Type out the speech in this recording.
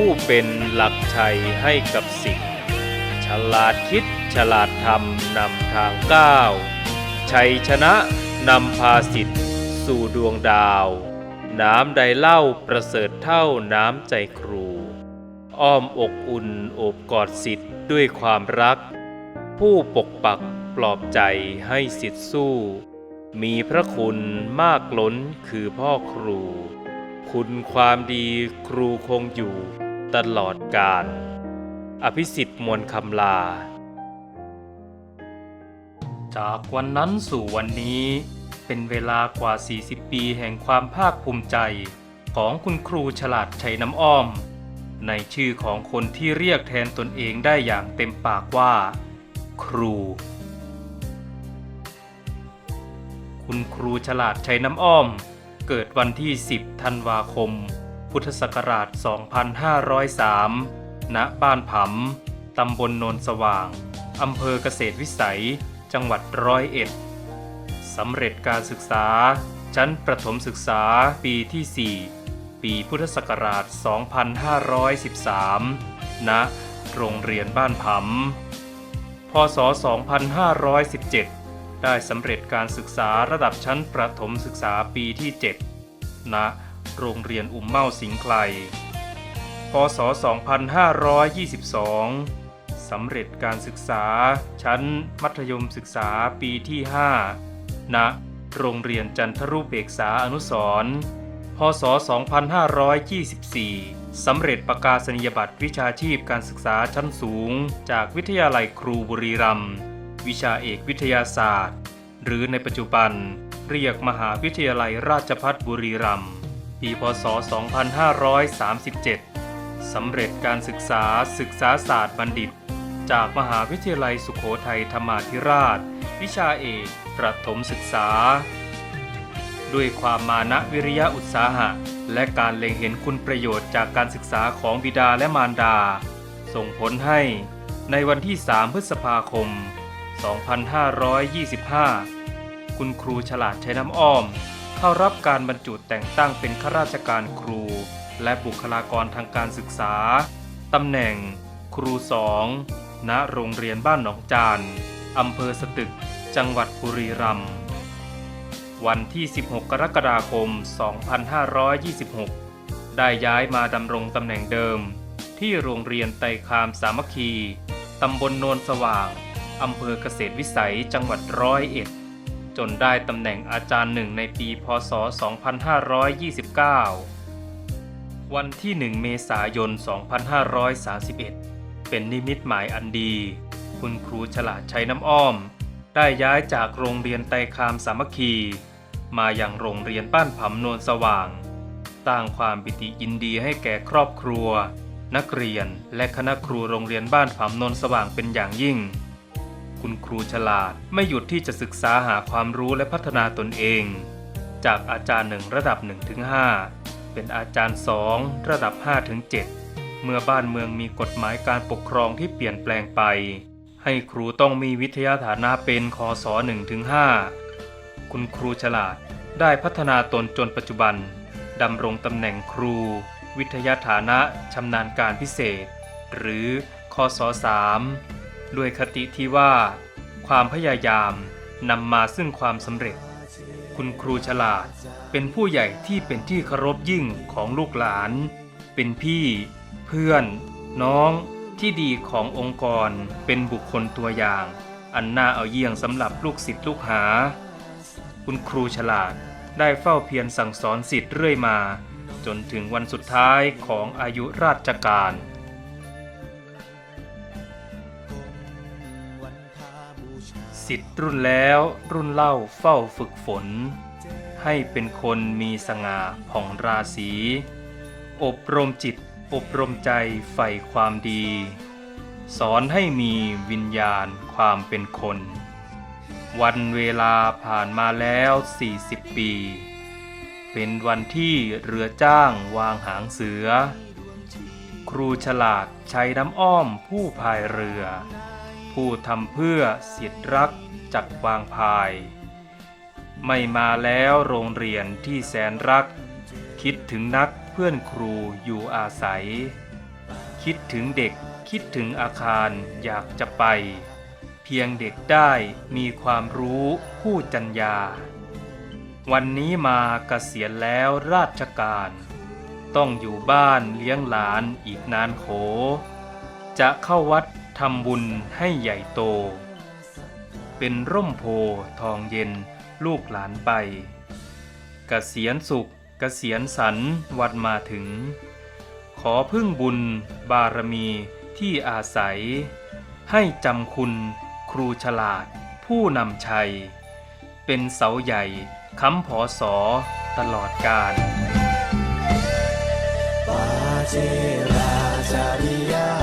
ผู้เป็นหลักชัยให้กับสิทธิ์ฉลาดคิดฉลาดทำนำทางก้าว ชัยชนะนำพาสิทธิ์สู่ดวงดาว น้ำใดเล่าประเสริฐเท่าน้ำใจครู อ้อมอกอุ่นโอบกอดสิทธิ์ด้วยความรัก ผู้ปกปักปลอบใจให้สิทธิ์สู้ มีพระคุณมากล้นคือพ่อครู คุณความดีครูคงอยู่ ตลอดกาลอภิสิทธิ์มวลคำลา จากวันนั้นสู่วันนี้เป็นเวลากว่า 40 ปีแห่งความภาคภูมิใจของคุณครูฉลาดชัยน้ำอ้อม ในชื่อของคนที่เรียกแทนตนเองได้อย่างเต็มปากว่า ครู คุณครูฉลาดชัยน้ำอ้อม เกิดวันที่ 10 ธันวาคม พุทธศักราช 2503 ณ บ้านผำ ตำบลโนนสว่าง อำเภอเกษตรวิสัย จังหวัดร้อยเอ็ด สำเร็จการศึกษา ชั้นประถมศึกษาปีที่ 4 ปีพุทธศักราช 2513 ณ โรงเรียนบ้านผำ พศ 2517 ได้สำเร็จการศึกษาระดับชั้นประถมศึกษาปีที่ 7 ณ โรงเรียนอุ่มเมาสิงไกลพศ 2522 สำเร็จการศึกษา ชั้นมัธยมศึกษาปีที่ 5 ณ โรงเรียนจันทรุเบกษาอนุสรพศ 2524 สำเร็จประกาศนียบัตรวิชาชีพการศึกษาชั้นสูง จากวิทยาลัยครูบุรีรัมย์วิชาเอกวิทยาศาสตร์ หรือในปัจจุบัน เรียกมหาวิทยาลัยราชภัฏบุรีรัมย์ ปีพศ 2537 สำเร็จการศึกษาศึกษาศาสตร์บัณฑิต จากมหาวิทยาลัยสุโขทัยธรรมาธิราช วิชาเอกประถมศึกษา ด้วยความมานะวิริยะอุตสาหะ และการเล็งเห็นคุณประโยชน์จากการศึกษาของบิดาและมารดา ส่งผลให้ในวันที่ 3 พฤษภาคม 2525 คุณครูฉลาดใช้น้ำอ้อม เข้ารับการบรรจุแต่งตั้งเป็นข้าราชการครู และบุคลากรทางการศึกษา ตำแหน่ง ครูสองณโรงเรียนบ้านหนองจานอำเภอสตึก จังหวัดบุรีรัมย์วันที่ 16 กรกฎาคม 2526 ได้ย้ายมาดำรงตำแหน่งเดิม ที่โรงเรียนไตรคามสามัคคี ตำบลโนนสว่าง อำเภอเกษตรวิสัย จังหวัดร้อยเอ็ด จนได้ตำแหน่งอาจารย์หนึ่งในปีพศ 2529 วันที่ 1 เมษายน 2531 เป็นนิมิตหมายอันดี คุณครูฉลาดใช้น้ำอ้อม ได้ย้ายจากโรงเรียนไตรคามสามัคคี มาอย่างโรงเรียนบ้านผำโนนสว่าง สร้างความปิติยินดีให้แก่ครอบครัว นักเรียนและคณะครูโรงเรียนบ้านผำโนนสว่างเป็นอย่างยิ่ง คุณครูฉลาด ไม่หยุดที่จะศึกษาหาความรู้และพัฒนาตนเอง จากอาจารย์หนึ่งระดับ1ถึง5เป็นอาจารย์สองระดับ5ถึง7เมื่อบ้านเมืองมีกฎหมายการปกครองที่เปลี่ยนแปลงไป ให้ครูต้องมีวิทยาฐานะเป็นคศ1ถึง5คุณครูฉลาดได้พัฒนาตนจนปัจจุบันดำรงตำแหน่งครู วิทยาฐานะชำนาญการพิเศษ หรือคศ3 ด้วยคติที่ว่า ความพยายามนำมาซึ่งความสำเร็จ คุณครูฉลาดเป็นผู้ใหญ่ที่เป็นที่เคารพยิ่งของลูกหลาน เป็นพี่ เพื่อน น้องที่ดีขององค์กรเป็นบุคคลตัวอย่าง อันน่าเอาเยี่ยงสำหรับลูกศิษย์ลูกหา คุณครูฉลาดได้เฝ้าเพียรสั่งสอนสิทธิ์เรื่อยมา จนถึงวันสุดท้ายของอายุราชการ สิทธิ์รุ่นแล้วรุ่นเล่าเฝ้าฝึกฝน ให้เป็นคนมีสง่าผ่องราศี อบรมจิตอบรมใจใฝ่ความดี สอนให้มีวิญญาณความเป็นคน วันเวลาผ่านมาแล้ว 40 ปี เป็นวันที่เรือจ้างวางหางเสือ ครูฉลาดใช้น้ำอ้อมผู้พายเรือ ผู้ทำเพื่อเสียดรักจักวางพาย ไม่มาแล้วโรงเรียนที่แสนรัก คิดถึงนักเพื่อนครูอยู่อาศัย คิดถึงเด็กคิดถึงอาคารอยากจะไป เพียงเด็กได้มีความรู้ผู้จัญญา วันนี้มาเกษียณแล้วราชการ ต้องอยู่บ้านเลี้ยงหลานอีกนานโข จะเข้าวัด ทำบุญให้ใหญ่โต เป็นร่มโพทองเย็นลูกหลานไปกเกษียณสุขเกษียณสันวันมาถึง ขอพึ่งบุญบารมีที่อาศัย ให้จำคุณครูฉลาดผู้นำชัย เป็นเสาใหญ่ค้ำผอสอตลอดกาลปาเจราจริยา